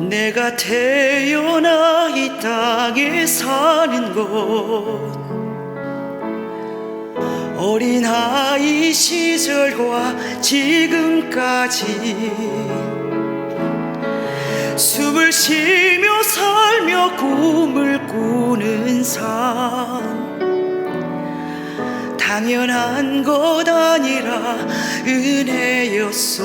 내가 태어나 이 땅에 사는 것 어린아이 시절과 지금까지 숨을 쉬며 살며 꿈을 꾸는 삶. 당연한 것 아니라 은혜였소